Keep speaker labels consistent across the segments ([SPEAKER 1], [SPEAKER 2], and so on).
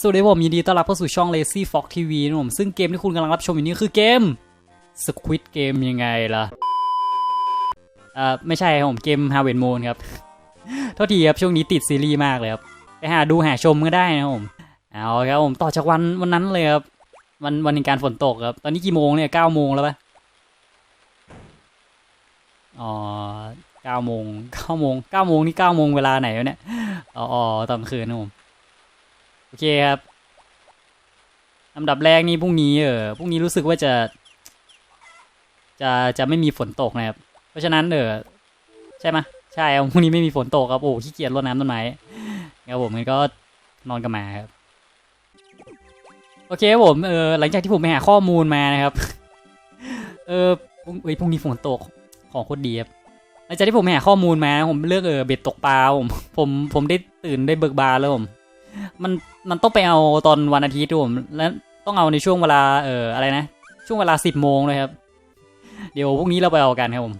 [SPEAKER 1] สวัสดีผมยินดีต้อนรับเข้าสู่ช่อง Lazy Fox TV นะผมซึ่งเกมที่คุณกำลังรับชมอยู่นี้คือเกม Squid Game ยังไงล่ะอ่าไม่ใช่ครับผมเกม Harvest Moon ครับโทษทีครับช่วงนี้ติดซีรีส์มากเลยครับไปหาดูหาชมก็ได้นะผมเอาครับผมต่อจากวันวันนั้นเลยครับวันวันในการฝนตกครับ ตอนนี้กี่โมงเนี่ยเก้าโมงแล้วปะอ๋อเก้าโมงเก้าโมงเก้าโมงนี่เก้าโมงเวลาไหนวะเนี่ยอ๋อตอนคืนนะผม เคครับลำดับแรกนี่พรุ่งนี้เออพรุ่งนี้รู้สึกว่าจะ จะจะไม่มีฝนตกนะครับ เพราะฉะนั้นเออใช่ไหมใช่พรุ่งนี้ไม่มีฝนตกครับโอ้ขี้เกียจรดน้ำต้นไม้ครับผมงั้นก็นอนกันมาครับโอเคครับผมเออหลังจากที่ผมไปหาข้อมูลมานะครับ เออพรุ่งเอ้ยพรุ่งนี้ฝนตกของโคตรดีครับหลังจากที่ผมไปหาข้อมูลมา ผมเลือกเออเบ็ดตกปลาผมผมผมได้ตื่นได้เบิกบานแล้วผม มัน มันต้องไปเอาตอนวันอาทิตย์ด้วยผมแล้วต้องเอาในช่วงเวลาเอออะไรนะ ช่วงเวลาสิบโมงเลยครับ เดี๋ยวพรุ่งนี้เราไปเอากันครับผม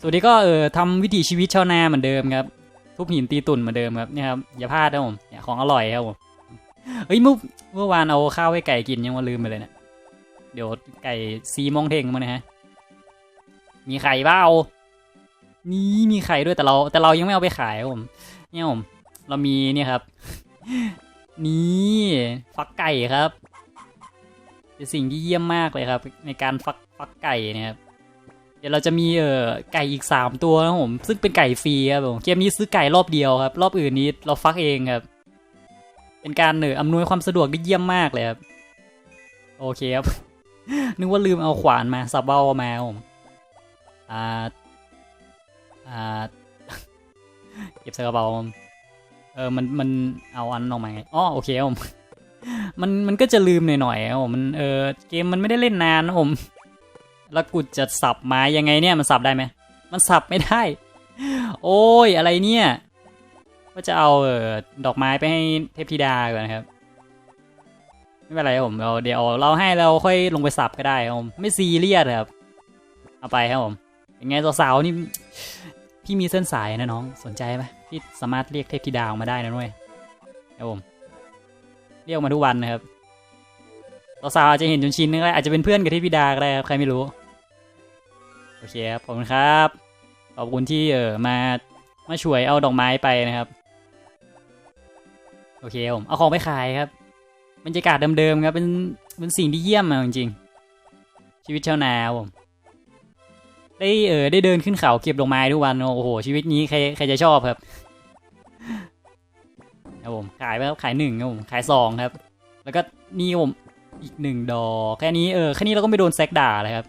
[SPEAKER 1] สวัสดีก็เออทำวิถีชีวิตชาวนาเหมือนเดิมครับ ทุบหินตีตุ่นเหมือนเดิมครับเนี่ยครับอย่าพลาดนะผมของอร่อยครับผมเฮ้ยเมื่อเมื่อวานเอาข้าวให้ไก่กินยังว่าลืมไปเลยเนี่ยเดี๋ยวไก่ซีมองเทงมานะฮะ มีไข่เปล่านี่มีไข่ด้วยแต่เรา แต่เรายังไม่เอาไปขายครับผมเนี่ยผมเรามีเนี่ยครับ นี่ฟักไก่ครับเป็นสิ่งที่เยี่ยมมากเลยครับ ในการฟักฟักไก่เนะครับเดี๋ยวเราจะมีเอ่อไก่อีกสามตัวนะผมซึ่งเป็นไก่ฟรีครับผมเกมนี้ซื้อไก่รอบเดียวครับ รอบอื่นนี้เราฟักเองครับ เป็นการเอออำนวยความสะดวกได้เยี่ยมมากเลยครับ โอเคครับ นึกว่าลืมเอาขวานมาสับเบ้ามาผมอ่าอ่าเก็บใส่กระเป๋า เออมันมันเอาอันออกมาไงอ๋อโอเคผมมันมันก็จะลืมหน่อยๆครับผมมันเออเกมมันไม่ได้เล่นนานนะผม แล้วกูจะสับไม้ยังไงเนี่ยมันสับได้ไหมมันสับไม่ได้ โอ้ยอะไรเนี่ยก็จะเอาเออดอกไม้ไปให้เทพธิดาก่อนนะครับไม่เป็นไรครับผมเราเดี๋ยวเราให้เราค่อยลงไปสับก็ได้ครับผมไม่ซีเรียสครับ เอาไปครับผมยังไงสาวๆนี่พี่มีเส้นสายนะน้องสนใจไหม พี่สามารถเรียกเทพธิดาออกมาได้นะนุ้ยครับผมเรียกมาทุกวันนะครับสาวๆอาจจะเห็นจนชินนึงก็ได้อาจจะเป็นเพื่อนกับเทพธิดาก็ได้ครับใครไม่รู้โอเคครับขอบคุณครับขอบคุณที่เออมามาช่วยเอาดอกไม้ไปนะครับ โอเคผมเอาของไปขายครับบรรยากาศเดิมๆครับเป็นเป็นสิ่งที่เยี่ยมอะจริงๆชีวิตชาวนาผม ได้เออได้เดินขึ้นเขาเก็บดอกไม้ทุกวันโอ้โหชีวิตนี้ใครใครจะชอบครับครับผมขายไปครับขายหนึ่งครับผมขายสองครับ แล้วก็นี่ผมอีกหนึ่งดอกแค่นี้เออแค่นี้เราก็ไม่โดนแซกด่าเลยครับ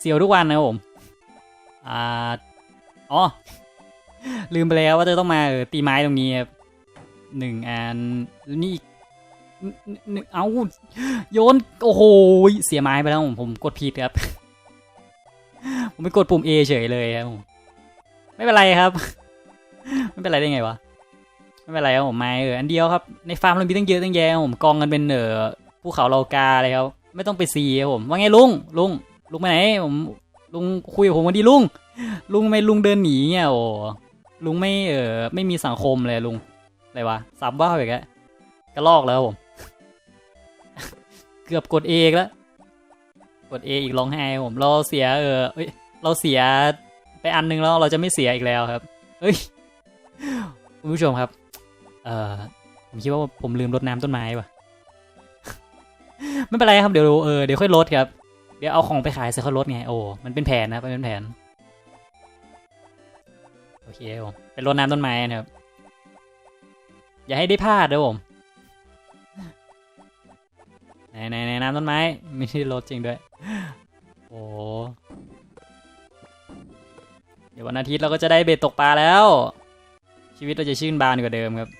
[SPEAKER 1] เสียวทุกวันนะครับผมอ่าอ๋อลืมไปแล้วว่าจะต้องมาเออตีไม้ตรงนี้ครับหนึ่งอันนี่อีกหนึ่งเอาโยนโอ้โหเสียไม้ไปแล้วผมผมกดผิดครับ ผมไปกดปุ่ม A เฉยเลยครับผมไม่เป็นไรครับ ไม่เป็นไรได้ไงวะ ไม่เป็นไรครับผมไม่เอออันเดียวครับ ในฟาร์มเรามีตั้งเยอะตั้งแยะครับผมกองกันเป็นเออภูเขาเรากาเลยครับ ไม่ต้องไปซีครับผม ว่าไงลุง ลุง ลุงไปไหน ผม ลุงคุยกับผมวันดีลุง ลุงไม่ลุงเดินหนีเงี้ยโอ้ ลุงไม่เออไม่มีสังคมเลยลุง อะไรวะสับว่าไปกะกระลอกแล้วผม เกือบกดเอกแล้ว ด A อีกร้องไห้ผมเราเสียเออเราเสียไปอันนึงแล้วเราจะไม่เสียอีกแล้วครับเฮ้ยคุณผู้ชมครับ เออผมคิดว่าผมลืมรดน้ำต้นไม้ว่ะไม่เป็นไรครับเดี๋ยวเออเดี๋ยวค่อยลดครับ เดี๋ยวเอาของไปขายเสร็จค่อยลดไงโอ้มันเป็นแผนนะเป็นแผนโอเคผมเป็นรดน้ำต้นไม้นะครับ อย่าให้ได้พลาดนะผมในในในน้ำต้นไม้ไม่ใช่รถจริงด้วย โอ้เดี๋ยววันอาทิตย์เราก็จะได้เบ็ดตกปลาแล้ว ชีวิตเราจะชื่นบานกว่าเดิมครับ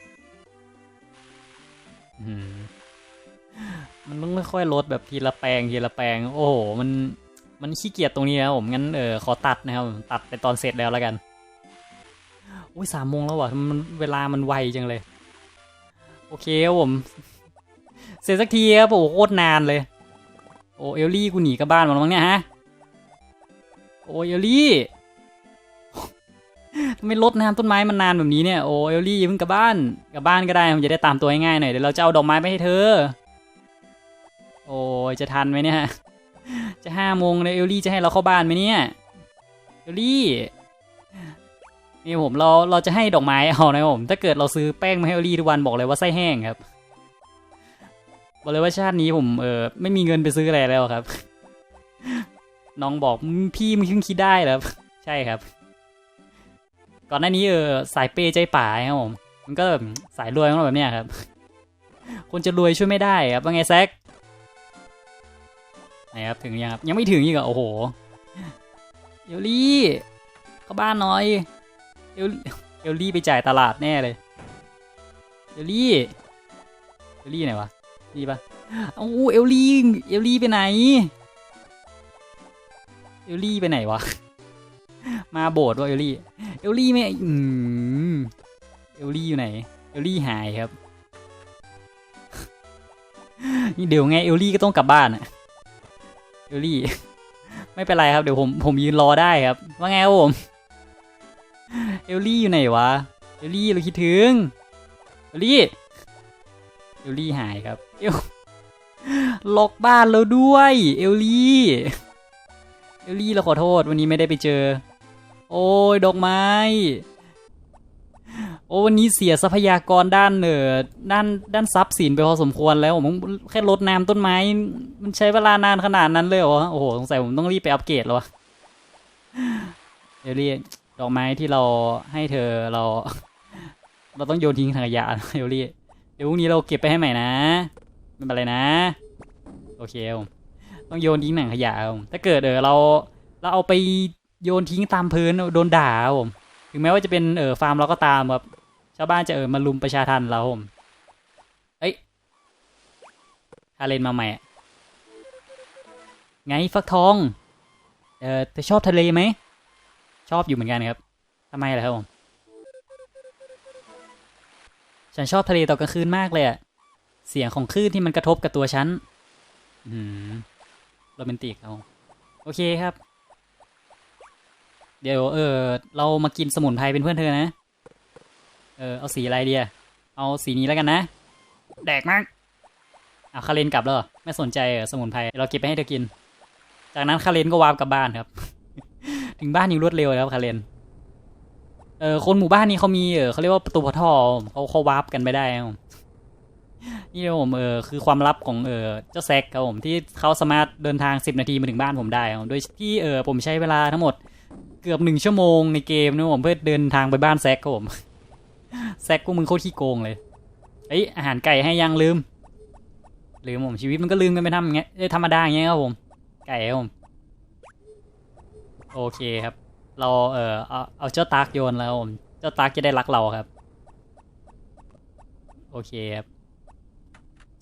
[SPEAKER 1] มมันต้องค่อยๆลดแบบทีละแปลงทีละแปลง โอ้โหมันมันขี้เกียจตรงนี้นะผมงั้นเออขอตัดนะครับตัดไปตอนเสร็จแล้วแล้วกันอุ้ยสามโมงแล้วว่ะมันเวลามันไวจังเลย โอเคครับผม เสร็จสักทีครับโอ้โหโคตรนานเลย โอเอลลี่กูหนีกลับบ้านมาแล้วมั้งเนี่ยฮะ โอเอลลี่ทำไม่ลดน้ำต้นไม้มันนานแบบนี้เนี่ย โอเอลลี่เพิ่งกลับบ้าน กลับบ้านก็ได้มันจะได้ตามตัวง่ายๆหน่อย เดี๋ยวเราจะเอาดอกไม้ไปให้เธอ โอ้ยจะทันไหมเนี่ย จะห้าโมงเลยเอลลี่จะให้เราเข้าบ้านไหมเนี่ย เอลลี่นี่ผมเราเราจะให้ดอกไม้เอานะผม ถ้าเกิดเราซื้อแป้งมาให้เอลลี่ทุกวันบอกเลยว่าไส้แห้งครับ บอกเลยว่าชาตินี้ผมเออไม่มีเงินไปซื้ออะไรแล้วครับ น้องบอกพี่มึงเพิ่งคิดได้เหรอใช่ครับ ก่อนหน้านี้เออสายเปย์ใจป่าครับผมมันก็แบบสายรวยของเราแบบเนี้ยครับ คนจะรวยช่วยไม่ได้ครับว่าไงแซกไหนครับถึงยังครับยังไม่ถึงอีกเหรอโอ้โหเอลลี่เข้าบ้านหน่อยเอลเอลลี่ไปจ่ายตลาดแน่เลยเอลลี่เอลลี่ไหนวะ นี่ปะเอ้าเอลลี่เอลลี่ไปไหน เอลลี่ไปไหนวะ มาโบสถ์ว่าเอลลี่ เอลลี่ไม่อืมเอลลี่อยู่ไหน เอลลี่หายครับ นี่เดี๋ยวไงเอลลี่ก็ต้องกลับบ้านอะเอลลี่ ไม่เป็นไรครับเดี๋ยวผมผมยืนรอได้ครับ ว่าไงครับผม เอลลี่อยู่ไหนวะ เอลลี่เราคิดถึง เอลลี่ เอลลี่หายครับ เอลล็อกบ้านเราด้วย เอลลี่ เอลลี่เราขอโทษวันนี้ไม่ได้ไปเจอ โอ้ยดอกไม้ โอ้วันนี้เสียทรัพยากรด้านเนอด้านด้านทรัพย์สินไปพอสมควรแล้วผมแค่รดน้ำต้นไม้ มันใช้เวลานานขนาดนั้นเลยเหรอโอ้โหสงสัยผมต้องรีบไปอัปเกรดแล้ววะเอลลี่ดอกไม้ที่เราให้เธอเรา เราต้องโยนทิ้งถังขยะเอลลี่เดี๋ยวพรุ่งนี้เราเก็บไปให้ใหม่นะ ไม่เป็นไรนะ โอเคครับผมต้องโยนทิ้งถังขยะครับผมถ้าเกิดเออเราเราเอาไปโยนทิ้งตามพื้นโดนด่าผมถึงแม้ว่าจะเป็นเออฟาร์มเราก็ตามแบบชาวบ้านจะเออมาลุมประชาทันเราผมเอ้ยคาเลนมาใหม่ไงฟักทองเออเธอชอบทะเลไหมชอบอยู่เหมือนกันครับทำไมล่ะครับผมฉันชอบทะเลตอนกลางคืนมากเลยอะ เสียงของคลื่นที่มันกระทบกับตัวฉันอืมโรแมนติกครับผมโอเคครับ เดี๋ยวเออ เรามากินสมุนไพรเป็นเพื่อนเธอนะ เออ เอาสีอะไรดีอะเอาสีนี้แล้วกันนะ แดกมากเอาคาเรนกลับแล้วไม่สนใจสมุนไพรเราเก็บไปให้เธอกิน จากนั้นคาเรนก็วาร์ปกลับบ้านครับ ถึงบ้านอย่างรวดเร็วเลยครับคาเรนเออคนหมู่บ้านนี้เขามีเออเขาเรียกว่าประตูพอท่อเขาเขาวาร์ปกันไปได้ นี่ผมเออคือความลับของเออเจ้าแซกครับผมที่เขาสามารถเดินทางสิบนาทีมาถึงบ้านผมได้ครับโดยที่เออผมใช้เวลาทั้งหมดเกือบหนึ่งชั่วโมงในเกมนะผมเพื่อเดินทางไปบ้านแซกครับผมแซกกูมึงโคตรขี้โกงเลยเอ้ยอาหารไก่ให้ยังลืมลืมผมชีวิตมันก็ลืมกันไปทำอย่างเงี้ยเอ้ยธรรมดาอย่างเงี้ยครับผม ไก่ครับผมโอเคครับ เราเออเอาเอาเจ้าตากโยนแล้วครับผมเจ้าตากจะได้รักเราครับ โอเคครับ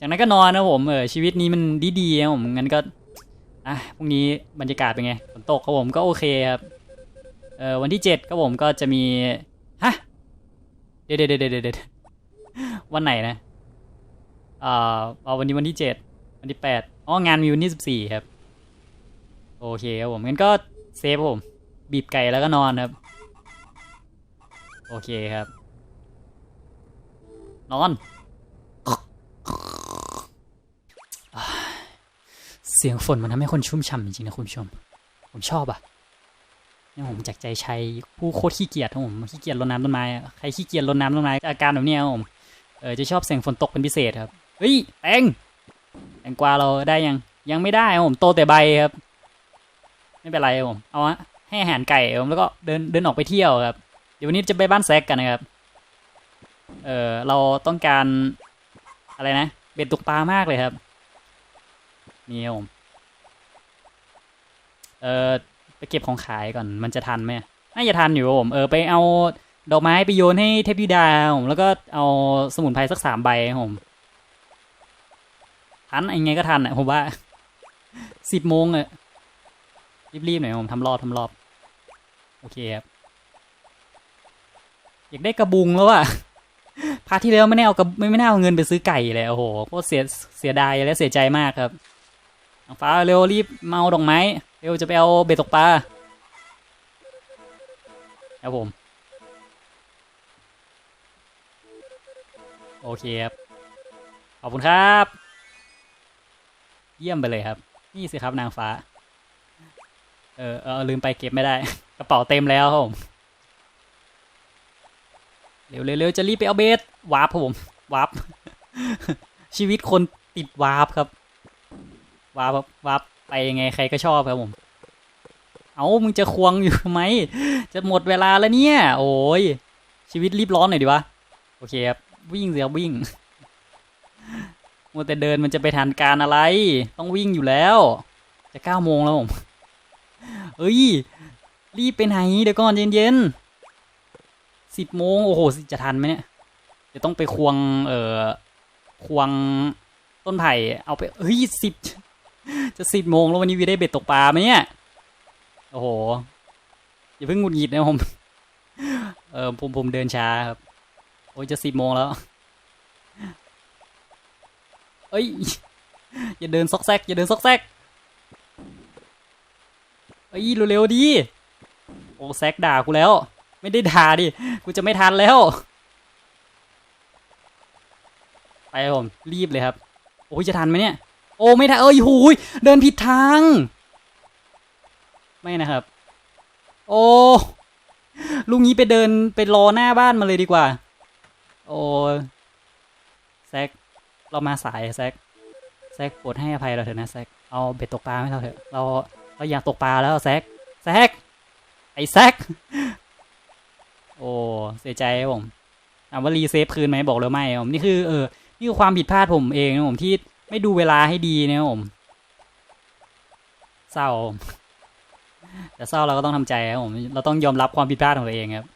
[SPEAKER 1] จากนั้นก็นอนนะผมเออชีวิตนี้มันดีๆนะผมงั้นก็อะพรุ่งนี้บรรยากาศเป็นไงฝนตกครับผมก็โอเคครับเออวันที่เจ็ดครับผมก็จะมีฮะเดี๋ยวเดี๋ยวเดี๋ยวเดี๋ยวเดี๋ยววันไหนนะอ่าเอาวันนี้วันที่เจ็ดวันที่แปดอ๋องานมีวันที่สิบสี่ครับ โอเคครับผมงั้นก็เซฟผม บีบไก่แล้วก็นอนครับ โอเคครับ นอน สียงฝนมันทำให้คนชุ่มฉ่ำจริงๆนะคุณผู้ชม ผมชอบอะนี่ผมจากใจใชัยผู้โคตรขี้เกียจครับผมขี้เกียจรดน้ำต้นไม้ใครขี้เกียจรดน้ำต้นไม้อาการแบบนี้ครับผมเออจะชอบเสียงฝนตกเป็นพิเศษครับเฮ้ยแตงแตงกวาเราได้ยังยังไม่ได้ครับผมโตแต่ใบครับ ไม่เป็นไรครับผมเอาอะให้อาหารไก่ผมแล้วก็เดินเดินออกไปเที่ยวครับ เดี๋ยววันนี้จะไปบ้านแซกกันนะครับ เออเราต้องการอะไรนะเบ็ดตกปลามากเลยครับ นี่ครับผมเออไปเก็บของขายก่อนมันจะทันไหมน่าจะทันอยู่ผมเออไปเอาดอกไม้ไปโยนให้เทพธิดาผมแล้วก็เอาสมุนไพรสักสามใบผมทันยังไงก็ทันอะผมว่าสิบโมงอะรีบๆหน่อยผมทำรอบทำรอบ โอเคครับอยากได้กระบุงแล้วอะพาร์ทที่แล้วไม่ได้เอากระไม่ไม่ได้เอาเงินไปซื้อไก่เลยโอ้โหโคตรเสียเสียดายและเสียใจมากครับ นางฟ้าเร็วรีบเมาดอกไม้เร็วจะไปเอาเบ็ดตกปลาครับผม โอเคครับ ขอบคุณครับ เยี่ยมไปเลยครับ นี่สิครับนางฟ้า เออเออลืมไปเก็บไม่ได้ กระเป๋าเต็มแล้วครับผม เร็วเร็วจะรีบไปเอาเบ็ดวาร์ปครับผมวาร์ปชีวิตคนติดวาร์ปครับ วาบวาไปยังไงใครก็ชอบครับผม เอามึงจะควงอยู่ทำไมจะหมดเวลาแล้วเนี่ย โอ้ย ชีวิตรีบร้อนหน่อยดีวะ โอเคครับ วิ่งเสียวิ่งมัวแต่เดินมันจะไปทันการอะไร ต้องวิ่งอยู่แล้ว จะเก้าโมงแล้วผมเอ้ย รีบไปไหนเดี๋ยวก่อนเย็นๆสิบโมงโอ้โหจะทันไหมเนี่ยจะต้องไปควง เอ่อ ควงต้นไผ่เอาไป เฮ้ยสิบ จะสิบโมงแล้ววันนี้วีได้เบ็ดตกปลาไหมเนี่ย โอ้โห อย่าเพิ่งหงุดหงิดนะผม เออผมผมเดินช้าครับ โอ้ยจะสิบโมงแล้ว เอ้ย อย่าเดินซอกแซก อย่าเดินซอกแซก เอ้ยเร็วๆดีโอ้แซกด่ากูแล้ว ไม่ได้ด่าดิ กูจะไม่ทันแล้ว ไปครับผม รีบเลยครับ โอ้ยจะทันไหมเนี่ย โอ้ไม่ทันเอ้ยหูยเดินผิดทาง ไม่นะครับ โอ้ลุงนี้ไปเดินไปรอหน้าบ้านมาเลยดีกว่า โอ้แซกเรามาสายแซกแซกโปรดให้อภัยเราเถอะนะแซกเอาเบ็ดตกปลาให้เราเถอะเราเราอยากตกปลาแล้วแซกแซกไอ้แซกโอ้เสียใจผมถามว่ารีเซฟคืนไหมบอกเลยไม่ผมนี่คือเออนี่คือความผิดพลาดผมเองนะผมที่ ไม่ดูเวลาให้ดีนะผม เศร้า แต่เศร้าเราก็ต้องทำใจครับผม เราต้องยอมรับความผิดพลาดของตัวเองครับ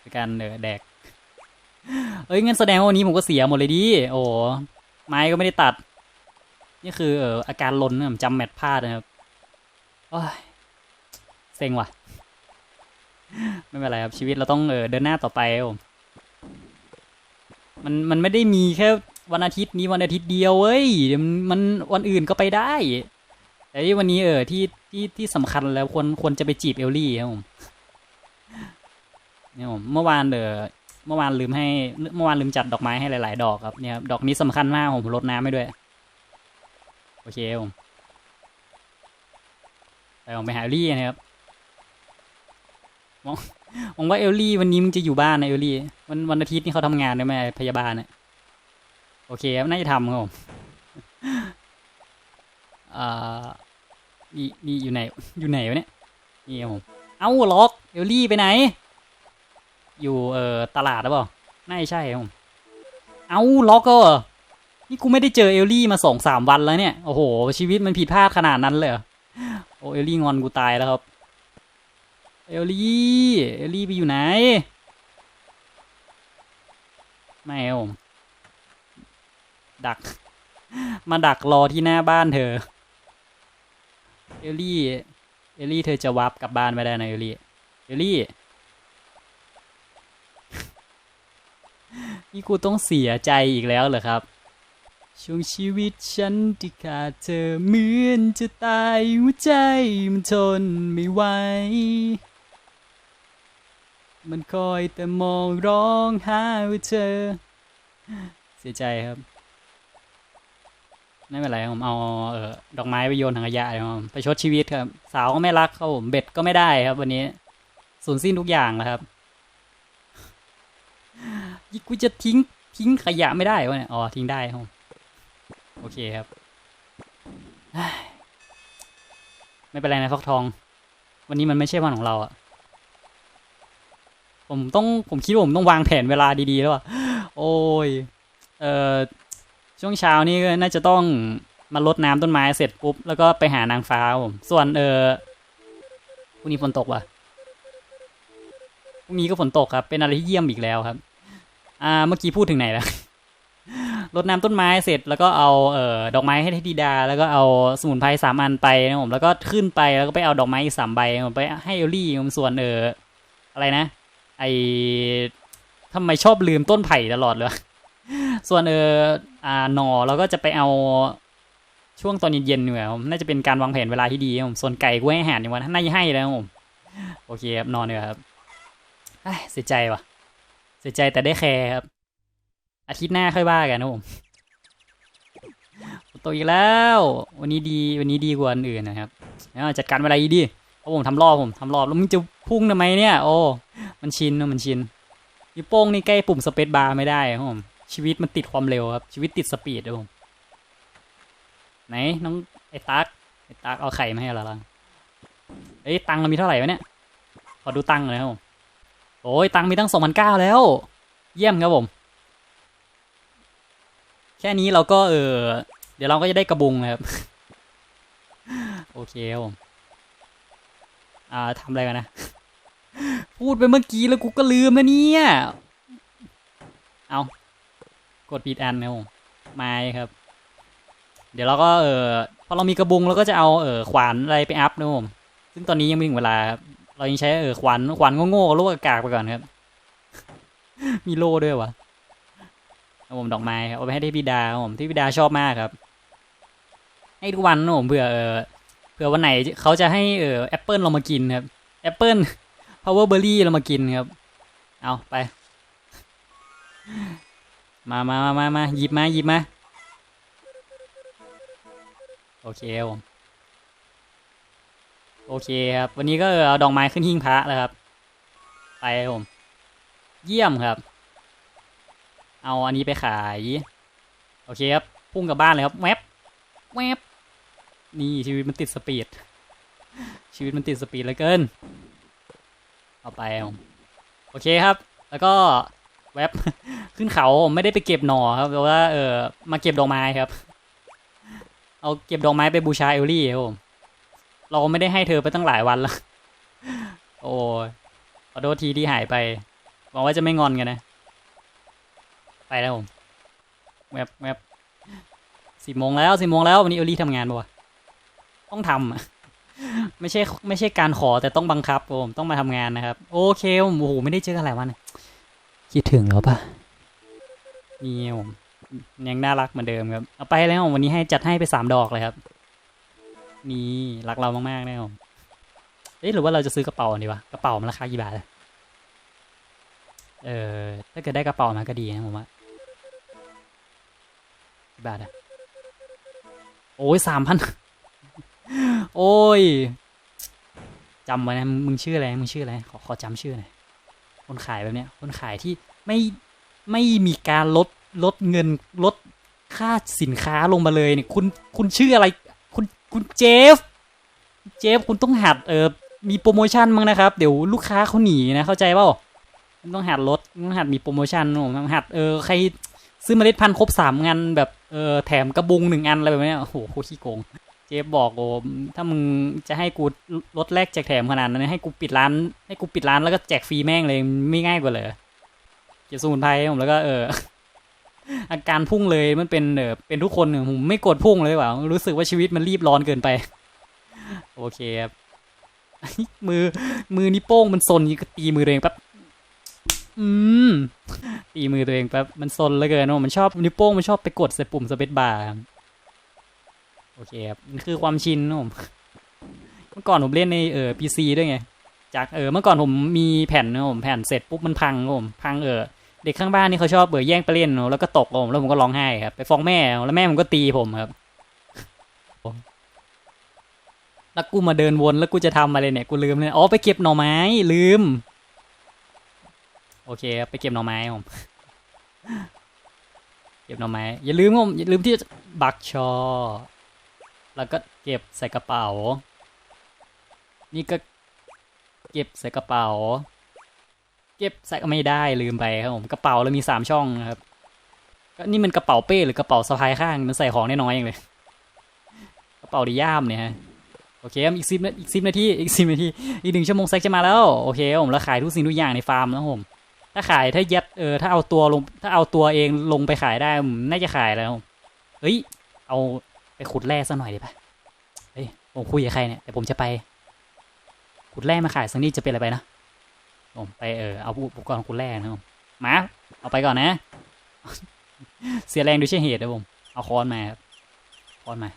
[SPEAKER 1] ในการเออแดก เอ้ยงั้นแสดงว่าวันนี้ผมก็เสียหมดเลยดิ โอ้ไม้ก็ไม่ได้ตัด นี่คือเอออาการลนนะผมจำแมทพลาดนะครับโอ้ยเซ็งว่ะ ไม่เป็นไรครับชีวิตเราต้องเออเดินหน้าต่อไปครับผมมันมันไม่ได้มีแค่ วันอาทิตย์นี้วันอาทิตย์เดียวเว้ยมันวันอื่นก็ไปได้แต่ที่วันนี้เออที่ที่ที่สำคัญแล้วควรควรจะไปจีบเอลลี่ครับผมเนี่ยผมเมื่อวานเออเมื่อวานลืมให้เมื่อวานลืมจัดดอกไม้ให้หลาย ๆ ดอกครับเนี่ยดอกนี้สำคัญมากผมรดน้ำไม่ด้วย โอเคผมไปผมไปหาเอลลี่นะครับมองมองว่าเอลลี่วันนี้มึงจะอยู่บ้านนะเอลลี่วันวันอาทิตย์นี่เขาทำงานได้ไหมพยาบาลเนี่ย โอเคครับน่าจะทำครับผมอ่านี่นี่อยู่ไหน อยู่ไหนวะเนี่ย นี่ครับผม เอ้าล็อกเอลลี่ไปไหน อยู่เอ่อตลาดหรือเปล่าน่าจะใช่ครับผม เอ้าล็อกก็เหรอนี่กูไม่ได้เจอเอลลี่มาสองสามวันแล้วเนี่ย โอ้โห ชีวิตมันผิดพลาดขนาดนั้นเลยโอ้เอลลี่งอนกูตายแล้วครับ เอลลี่ เอลลี่ไปอยู่ไหน ไม่ครับผม ดัก มาดักรอที่หน้าบ้านเธอ เอลลี่ เอลลี่เธอจะวับกลับบ้านไม่ได้นะเอลลี่ เอลลี่ นี่กูต้องเสียใจอีกแล้วเหรอครับ ช่วงชีวิตฉันที่ขาดเธอเหมือนจะตายหัวใจมันทนไม่ไหวมันคอยแต่มองร้องหาว่าเธอ เสียใจครับ ไม่เป็นไรผมเอาเออดอกไม้ไปโยนถังขยะครับไปชดชีวิตครับ สาวก็ไม่รักครับผมเบ็ดก็ไม่ได้ครับ วันนี้สูญสิ้นทุกอย่างแล้วครับยี่กูจะทิ้งทิ้งขยะไม่ได้วะเนี่ยอ๋อทิ้งได้ครับโอเคครับไม่เป็นไรนะฟักทอง วันนี้มันไม่ใช่วันของเราอะผมต้องผมคิดว่าผมต้องวางแผนเวลาดีๆแล้วอะโอ้ยเออ ช่วงเช้านี่ก็น่าจะต้องมารดน้ำต้นไม้เสร็จปุ๊บ แล้วก็ไปหานางฟ้าผมส่วนเออพรุ่งนี้ฝนตกว่ะพรุ่งนี้ก็ฝนตกครับ เป็นอะไรที่เยี่ยมอีกแล้วครับ อ่า เมื่อกี้พูดถึงไหนแล้วรดน้ำต้นไม้เสร็จแล้วก็เอาเอ่อดอกไม้ให้ธิดา แล้วก็เอาสมุนไพรสามอันไปนะผมแล้วก็ขึ้นไปแล้วก็ไปเอาดอกไม้อีกสามใบผมไปให้เอลลี่ผมส่วนเอออะไรนะ ไอทำไมชอบลืมต้นไผ่ตลอดเลยส่วนเออ อ่าหนอเราก็จะไปเอาช่วงตอนเย็นๆเนี่ยผมน่าจะเป็นการวางแผนเวลาที่ดีครับผมส่วนไก่กูให้อาหารอย่างวันน่าจะให้แล้วครับผมโอเคครับนอนเลยครับเสียใจว่ะ เสียใจแต่ได้แคร์ครับ อาทิตย์หน้าค่อยว่ากันนะผมฝนตกอีกแล้ว วันนี้ดีวันนี้ดีกว่าอันอื่นนะครับจัดการอะไรดีเพราะผมทำรอบผมทำรอบแล้วมึงจะพุ่งทำไมเนี่ย โอ้มันชินนะมันชินนิ้วโป้งนี่ใกล้ปุ่มสเปซบาร์ไม่ได้ครับผม ชีวิตมันติดความเร็วครับ ชีวิตติดสปีดครับผมไหนน้องไอ้ตักไอ้ตักเอาไข่มาให้เราละเอ้ยตังเรามีเท่าไหร่วะเนี่ยขอดูตังค์หน่อยครับผมโอ้ยตังมีตั้งสองพันเก้าแล้ว เยี่ยมครับผม แค่นี้เราก็เออเดี๋ยวเราก็จะได้กระบุงครับ โอเคครับผมอ่าทำอะไรกันนะ พูดไปเมื่อกี้แล้วกูก็ลืมแล้วเนี่ย เอา กดผิดอันนะผมไม่ครับ เดี๋ยวเราก็เออพอเรามีกระบุงเราก็จะเอาเออขวานอะไรไปอัพนะผมซึ่งตอนนี้ยังไม่ถึงเวลาครับเรายังใช้เออขวานขวานโง่ๆโลกอากาศไปก่อนครับ มีโล่ด้วยวะเอาผมดอกไม้ครับเอาไปให้ที่พี่ดาครับผมที่พี่ดาชอบมากครับ ให้ทุกวันนะผมเผื่อเออเผื่อวันไหนเขาจะให้เออแอปเปิลเรามากินครับแอปเปิลพาวเวอร์เบอร์รี่เรามากินครับ เอาไป มามามามามาหยิบมาหยิบมา โอเคครับผมโอเคครับ วันนี้ก็เอาดอกไม้ขึ้นหิ้งพระแล้วครับ ไปครับผม เยี่ยมครับ เอาอันนี้ไปขาย โอเคครับ พุ่งกลับบ้านเลยครับแวบแวบนี่ชีวิตมันติดสปีด ชีวิตมันติดสปีดเหลือเกิน เอาไปครับผม โอเคครับ แล้วก็ แวบขึ้นเขาไม่ได้ไปเก็บหน่อครับแต่ว่าเออมาเก็บดอกไม้ครับ เอาเก็บดอกไม้ไปบูชาเอลลี่ครับผมเราไม่ได้ให้เธอไปตั้งหลายวันแล้วโอ้ขอโทษทีที่หายไปหวังว่าจะไม่งอนกันนะ ไปแล้วผมแวบแวบสิบโมงแล้วสิบโมงแล้ววันนี้เอลลี่ทำงานปะวะต้องทำอะไม่ใช่ไม่ใช่การขอแต่ต้องบังคับผมต้องมาทำงานนะครับ โอเคผมโอ้โหไม่ได้เจอกันหลายวันอะ คิดถึงแล้วปะนี่ผมยังน่ารักเหมือนเดิมครับ เอาไปแล้ววันนี้ให้จัดให้ไปสามดอกเลยครับ นี่รักเรามากๆแน่ผมเอ๊ะหรือว่าเราจะซื้อกระเป๋าดีวะกระเป๋ามันราคากี่บาทเออถ้าเกิดได้กระเป๋ามาก็ดีนะผมว่ากี่บาทอะโอ้ยสามพันโอ้ยจำไว้นะมึงมึงชื่ออะไรมึงชื่ออะไรขอขอจำชื่อหน่อย คนขายแบบเนี้ย คนขายที่ไม่ไม่มีการลดลดเงินลดค่าสินค้าลงมาเลยเนี่ยคุณคุณชื่ออะไร คุณคุณเจฟ เจฟคุณต้องหัดเออมีโปรโมชั่นมั้งนะครับ เดี๋ยวลูกค้าเขาหนีนะเข้าใจเปล่าคุณต้องหัดลดต้องหัดมีโปรโมชั่นผมหัดเออใครซื้อเมล็ดพันธุ์ครบสามงานแบบเออแถมกระบุงหนึ่งอันอะไรแบบนี้โอ้โหโคตรขี้โกง เจฟบอกโอ้ถ้ามึงจะให้กูลดแลกแจกแถมขนาดนั้นให้กูปิดร้าน ให้กูปิดร้านแล้วก็แจกฟรีแม่งเลยไม่ง่ายกว่าเลยเก็บสมุนไพรผมแล้วก็เออ อาการพุ่งเลยมันเป็นเออเป็นทุกคนเนี่ยผมไม่กดพุ่งเลยว่ะรู้สึกว่าชีวิตมันรีบร้อนเกินไป โอเคครับมือมือนิ้วโป้งมันซนก็ตีมือตัวเองแป๊บอืมตีมือตัวเองแป๊บมันซนเหลือเกินว่ามันชอบนิ้วโป้งมันชอบไปกดใส่ปุ่มสเปซบาร์ โอเคครับมันคือความชินนะผมเมื่อก่อนผมเล่นในเออพีซีด้วยไง จากเออเมื่อก่อนผมมีแผ่นนะผมแผ่นเสร็จปุ๊บมันพังผมพังเออเด็กข้างบ้านนี่เขาชอบเบื่อแย่งไปเล่นนะแล้วก็ตกผมแล้วผมก็ร้องไห้ครับไปฟ้องแม่แล้วแม่ผมก็ตีผมครับแล้วกูมาเดินวนแล้วกูจะทำอะไรเนี่ยกูลืมเลยอ๋อไปเก็บหน่อไม้ลืม โอเคครับไปเก็บหน่อไม้ผมเก็บหน่อไม้อย่าลืมผมอย่าลืมที่บักชอ แล้วก็เก็บใส่กระเป๋า นี่ก็เก็บใส่กระเป๋า เก็บใส่ก็ไม่ได้ลืมไปครับผมกระเป๋าเรามีสามช่องนะครับก็นี่มันกระเป๋าเป้หรือกระเป๋าสะพายข้างมันใส่ของน้อยๆเองเลย กระเป๋าดิย่ามเนี่ยฮะโอเคอีกสิบอีกสิบนาทีอีกสิบนาทีอีกหนึ่งชั่วโมงแซกจะมาแล้วโอเคครับผมแล้วขายทุกสิ่งทุกอย่างในฟาร์มแล้วผมถ้าขายถ้ายัดเออถ้าเอาตัวลงถ้าเอาตัวเองลงไปขายได้ผมน่าจะขายแล้วเฮ้ยเอา ไปขุดแร่สักหน่อยดีป่ะเฮ้ยผมคุยกับใครเนี่ยแต่ผมจะไป ขุดแร่มาขายสักนิดจะเป็นอะไรไปนะผมไปเออเอาอุปกรณ์คุณแรกนะผมมาเอาไปก่อนนะ เสียแรงด้วยใช่เหตุนะผมเอาค้อนมาครับค้อนมา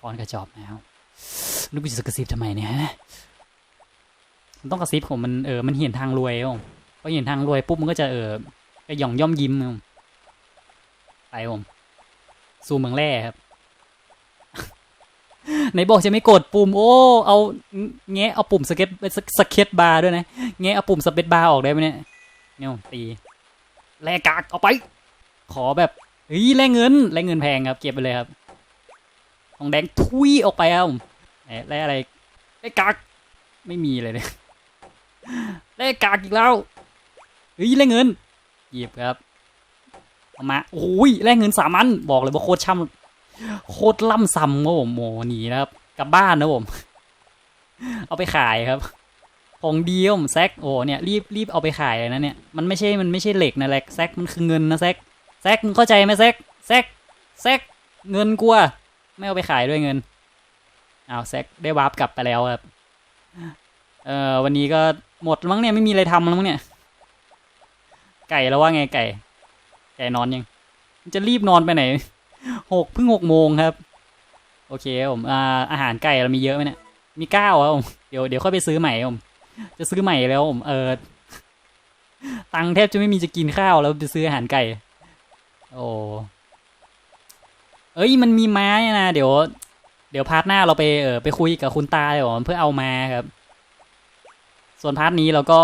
[SPEAKER 1] ค้อนกระจอบมาครับลูกกูจะกระซิบทำไมเนี่ยมันต้องกระซิบผมมันเออมันเห็นทางรวยผมพอเห็นทางรวยปุ๊บมันก็จะเออก็หย่องย่อมยิ้มครับผมไปผมสู่เมืองแร่ครับ ไหนบอกจะไม่กดปุ่ม โอ้ เอาแงะเอาปุ่มสเก็ตสเก็ตบาร์ด้วยนะแงะเอาปุ่มสเก็ตบาร์ออกได้ไหมเนี่ยเนี่ยตีแลกากเอาไป ขอแบบเฮ้ยแลกเงินแลกเงินแพงครับ เก็บไปเลยครับทองแดงทุยออกไปครับผมไหนแลกอะไรแลกกากไม่มีเลยเนี่ยแลกกากอีกแล้วเฮ้ยแลกเงินหยิบครับเอามาโอ้ยแลกเงินสามอันบอกเลยว่าโคตรช่ำ โคตรล่ำซ้ำครับผมโมหนีนะครับ กลับบ้านนะผม เอาไปขายครับ ของดีผมแซกโอ้เนี่ยรีบรีบเอาไปขายเลยนะเนี่ยมันไม่ใช่มันไม่ใช่เหล็กนะแซกแซกมันคือเงินนะแซกแซกมึงเข้าใจไหมแซกแซกแซกเงินกลัว ไม่เอาไปขายด้วยเงินเอาแซกได้วาร์ปกลับไปแล้วครับเอ่อวันนี้ก็หมดมั้งเนี่ยไม่มีอะไรทำแล้วมั้งเนี่ย ไก่แล้วว่าไงไก่ ไก่นอนยัง จะรีบนอนไปไหน หกเพิ่งหกโมงครับ โอเคผมอาอาหารไก่เรามีเยอะไหมเนี่ยมีเก้าครับผมเดี๋ยวเดี๋ยวค่อยไปซื้อใหม่ผมจะซื้อใหม่แล้วผมเออตังแทบจะไม่มีจะกินข้าวแล้วไปซื้ออาหารไก่ โอ้เอ้ยมันมีม้าเนี่ยนะเดี๋ยว เดี๋ยวพาร์ทหน้าเราไปเออไปคุยกับคุณตาเดี๋ยวเพื่อเอามาครับ ส่วนพาร์ทนี้เราก็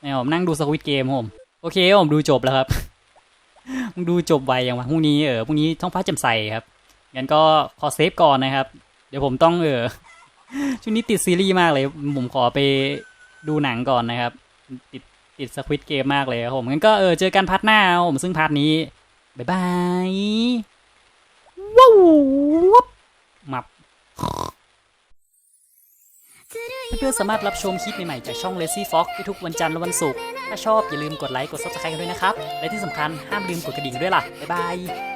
[SPEAKER 1] เนี่ยผมนั่งดูสควิตเกมผมโอเคผมดูจบแล้วครับ มึงดูจบไวอย่างวะพรุ่งนี้เออพรุ่งนี้ท้องฟ้าแจ่มใสครับงั้นก็ขอเซฟก่อนนะครับ เดี๋ยวผมต้องเออช่วงนี้ติดซีรีส์มากเลย ผมขอไปดูหนังก่อนนะครับ ติดติดสควิตเกมมากเลยครับผมงั้นก็เออเจอกันพาร์ทหน้าผมซึ่งพาร์ทนี้บ๊ายบายว้าววับมับ เพื่อนๆสามารถรับชมคลิปใหม่ๆจากช่อง Lazy Fox ได้ทุกวันจันทร์และวันศุกร์ ถ้าชอบอย่าลืมกดไลค์ กด subscribe กันด้วยนะครับ และที่สำคัญห้ามลืมกดกระดิ่งด้วยล่ะ บ๊ายบาย